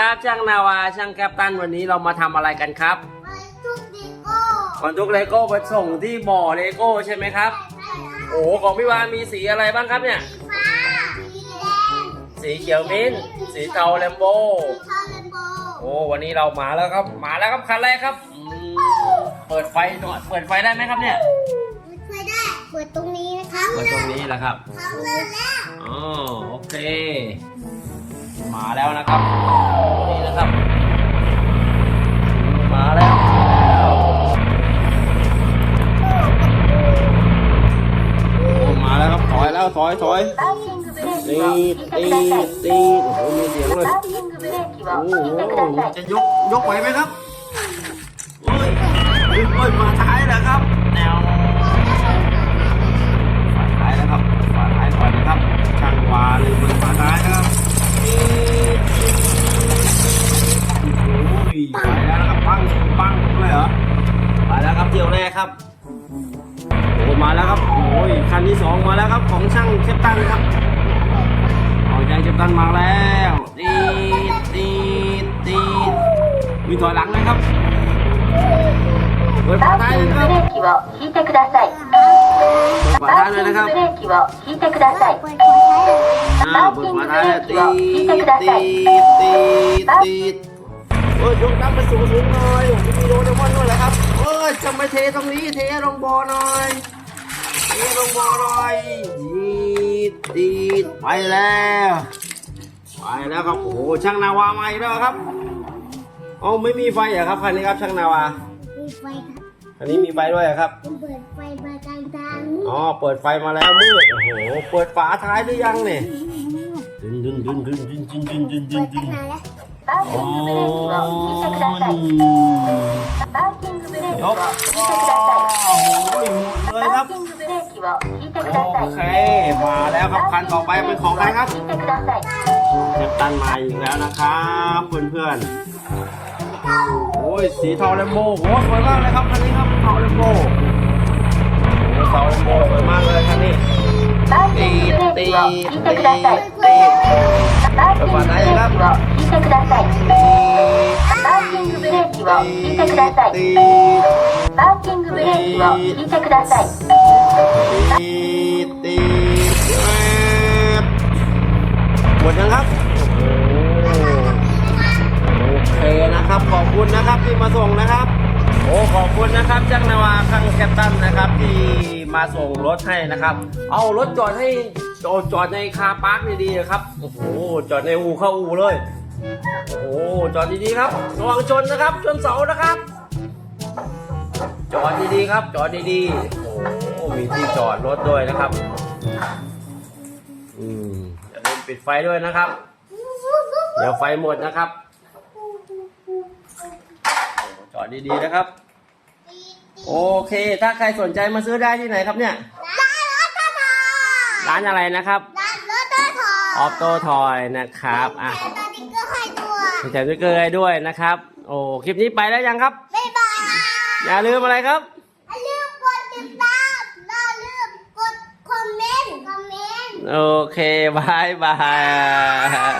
ครับ ช่างนาวาช่างแคปตันวันนี้เรามาทำอะไรกันครับไปทุกดิโก้บรรทุกเลโก้ไปส่งที่บ่อเลโก้ใช่ไหมครับใช่ค่ะโอ้โหของพี่วานมีสีอะไรบ้างครับเนี่ย สีฟ้าสีแดงสีเขียวมิ้นท์สีเทาแลมโบสีเทาเลมโบโอ้วันนี้เรามาแล้วครับ มาแล้วครับคันแรกครับอืมเปิดไฟหน่อยเปิดไฟได้ไหมครับเนี่ยเปิดได้เปิดตรงนี้นะคะเปิดตรงนี้แหละครับทำเลยแล้วอ๋อโอเค มาแล้วนะครับนี่นะครับ มาแล้วมาแล้วครับถอยแล้วถอยถอยตีตีตีโอ้โหมีเสียงเลยโอ้โหจะยกยกไหวไหมครับ ปังปังเลยเหรอมาแล้วครับเที่ยวแรกครับโอ้มาแล้วครับโอ้ยคันที่สองมาแล้วครับของช่างเชฟตันครับออกจากเชฟตันมาแล้วตีตีตีมีถอยหลังนะครับเปิดฝาท้ายเลครับเปิดฝาท้ายลยนะครับอ่าเปิดฝาท้ายตีตีตีตีตี ดโอ้ยยกน้ำไปสูงสูงหน่อยผมมีโดนเดมอนด้วยแหละครับ เอ้ยจะไม่เทตรงนี้เทลงบ่อหน่อยเทลงบ่อหน่อยตีดตีดไปแล้วไปแล้วครับโอ้โหช่างนาวามาอีกแล้วครับอ๋อไม่มีไฟเหรอครับคันนี้ครับช่างนาวามีไฟครับคันนี้มีไฟด้วยเหรอครับ เปิดไฟมากลางทางอ๋อเปิดไฟมาแล้วมืดโอ้โหเปิดฝาท้ายหรือยังเนี่ยดึงดึงดึงดึงดึงดึงดึงดึงดึเปิง ด ดึ ตั้ง ง นานแล้ว パーキ อ๋อ ングブレーキを引いてください。パーキングブレーキ ย を ก 引いてください。 โอ้โหหมดเลยค パ รับ ーキングブレーキを引いてくだ โอ さい。 เคมาแล้วครับคันต่อไปเป็นของใครครับ 引いてください。 เก็บตันมาอีกแล้วนะครับเพื่อนเพื่อนๆโอ้ยสีเทาแลมโบโอ้สวยมากเลยครับคันนี้ครับเทาแลมโบโอ้เทาแลมโบสวยมากเลยคันนี้ パーキ ตี ング ด ブレー ตี キを ด 引い ตี てください。 ดตีด パーキングブレーキを引いてください。 パーキングブレーキを引いてください。 ตี パーキングブレーキを引いてください。 ตีตีแอบหมดยังครับโอ้โอเคนะครับ ขอบคุณนะครับที่มาส่งนะครับ โอ้ขอบคุณนะครับจักรนาวาคังแคปตันนะครับ ที่มาส่งรถให้นะครับ เอารถจอดให้ จอดจอดในคาร์พาร์คดีๆนะครับ โอ้โห จอดในอู่เข้าอู่เลย โอ้โห จอดดีๆครับ ระวังชนนะครับ ชนเสานะครับ จอดดีๆครับ จอดดีๆ โอ้โห มีที่จอดรถด้วยนะครับ อืมอย่าลืมปิดไฟด้วยนะครับ เดี๋ยวไฟหมดนะครับ จอดดีๆนะครับ โอเค ถ้าใครสนใจมาซื้อได้ที่ไหนครับเนี่ยร้ ร้านอะไรนะครับ ร้านรถทอออ t โตทอยนะครับอะแต่ตอนนี้ก็ให้ด้วยมีแถมสติ๊กเกอร์ให้ด้วยนะครับ โอ้คลิปนี้ไปแล้วยังครับ บ๊ายบายอย่าลืมอะไรครับอย่าลืมกดติดตามอย่าลืมกดคอมเมนต์ คอมเมนต์ โอเคบายบาย